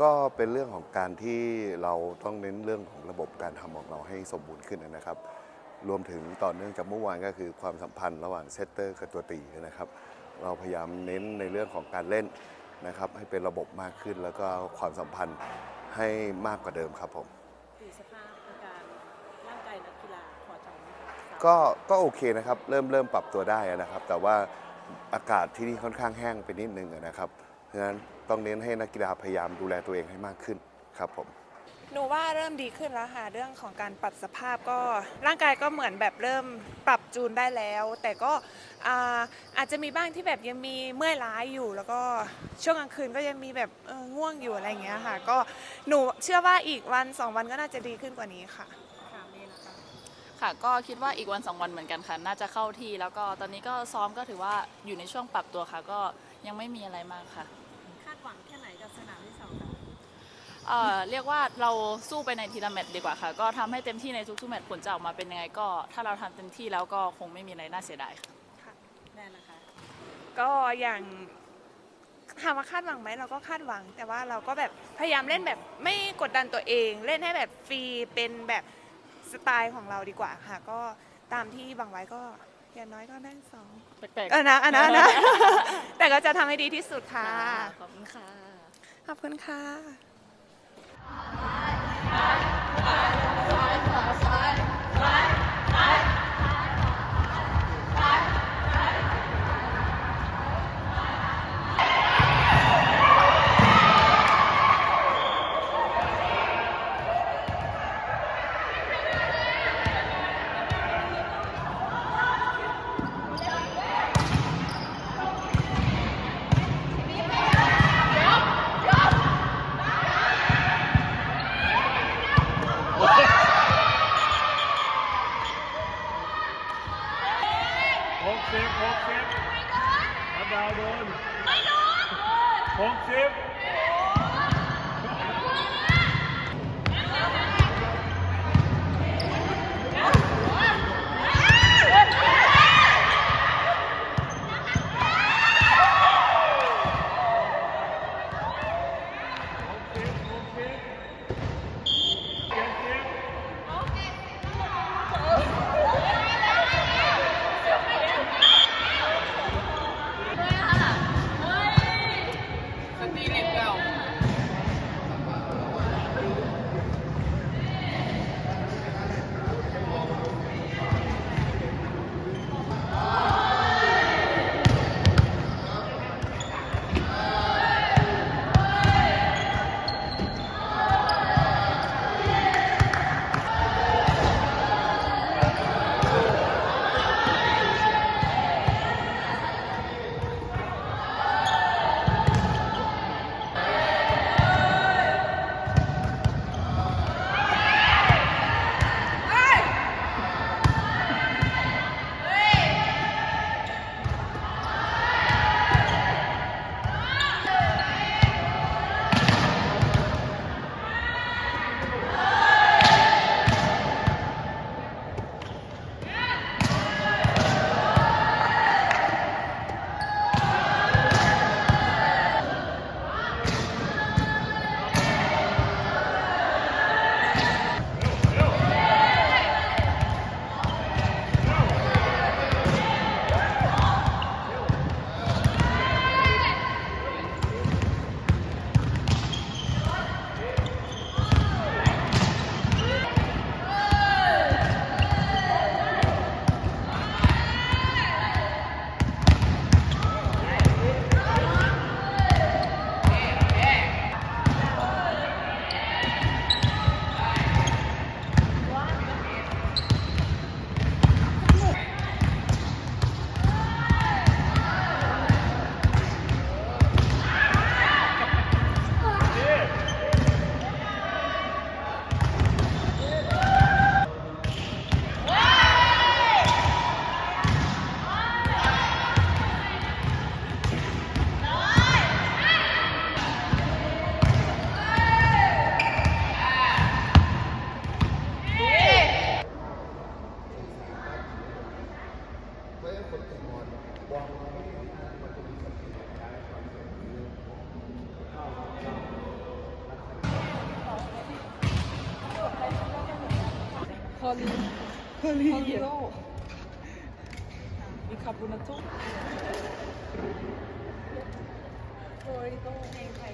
ก็เป็นเรื่องของการที่เราต้องเน้นเรื่องของระบบการทำของเราให้สมบูรณ์ขึ้นนะครับ รวมถึงต่อเนื่องจากเมื่อวานก็คือความสัมพันธ์ระหว่างเซตเตอร์กับตัวตีนะครับ เราพยายามเน้นในเรื่องของการเล่นนะครับ ให้เป็นระบบมากขึ้นแล้วก็ความสัมพันธ์ให้มากกว่าเดิมครับผมดูสภาพอาการร่างกายนักกีฬาพอใจไหมคะก็ก็โอเคนะครับ เริ่มเริ่มปรับตัวได้นะครับ แต่ว่าอากาศที่นี่ค่อนข้างแห้งไปนิดนึงนะครับ เพราะฉะนั้นต้องเน้นให้นักกีฬาพยายามดูแลตัวเองให้มากขึ้นครับผมหนูว่าเริ่มดีขึ้นแล้วค่ะเรื่องของการปรับสภาพก็ร่างกายก็เหมือนแบบเริ่มปรับจูนได้แล้ว แต่ก็อ่าอาจจะมีบ้างที่แบบยังมีเมื่อยล้าอยู่ แล้วก็ช่วงกลางคืนก็ยังมีแบบเออง่วงอยู่อะไรอย่างเงี้ยค่ะ ก็หนูเชื่อว่าอีกวันสองวันก็น่าจะดีขึ้นกว่านี้ค่ะ ค่ะเมย์นะคะค่ะก็คิดว่าอีกวันสองวันเหมือนกันค่ะ น่าจะเข้าที่ แล้วก็ตอนนี้ก็ซ้อมก็ถือว่าอยู่ในช่วงปรับตัวค่ะ ก็ยังไม่มีอะไรมากค่ะคา ดหวังแค่ไหนกับสนามที่สองคะเอ่อเรียกว่าเราสู้ไปในทีละแมตช์ดีกว่าค่ะ ก็ทำให้เต็มที่ในทุกๆแมตช์ผลจะออกมาเป็นยังไงก็ ถ้าเราทำเต็มที่แล้วก็คงไม่มีอะไรน่าเสียดายค่ะแน่นะคะ ก็อย่างถามว่าคาดหวังไหมเราก็คาดหวัง แต่ว่าเราก็แบบพยายามเล่นแบบไม่กดดันตัวเอง เล่นให้แบบฟรีเป็นแบบสไตล์ของเราดีกว่าค่ะ ก็ตามที่บังไว้ก็ อย่างน้อยก็ได้สองแปลกเออนะอันนะอันนะ แต่ก็จะทำให้ดีที่สุดๆค่ะ ขอบคุณค่ะ ขอบคุณค่ะ หกสิบหกสิบอันดาวโดนไม่โดนหกสิบ อลีคอลีคอลีโรมีคาโบนาโต้โรยโตในไข่